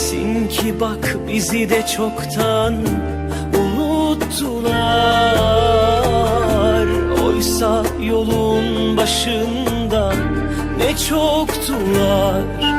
Bilsin ki bak bizi de çoktan unuttular. Oysa yolun başında ne çoktular.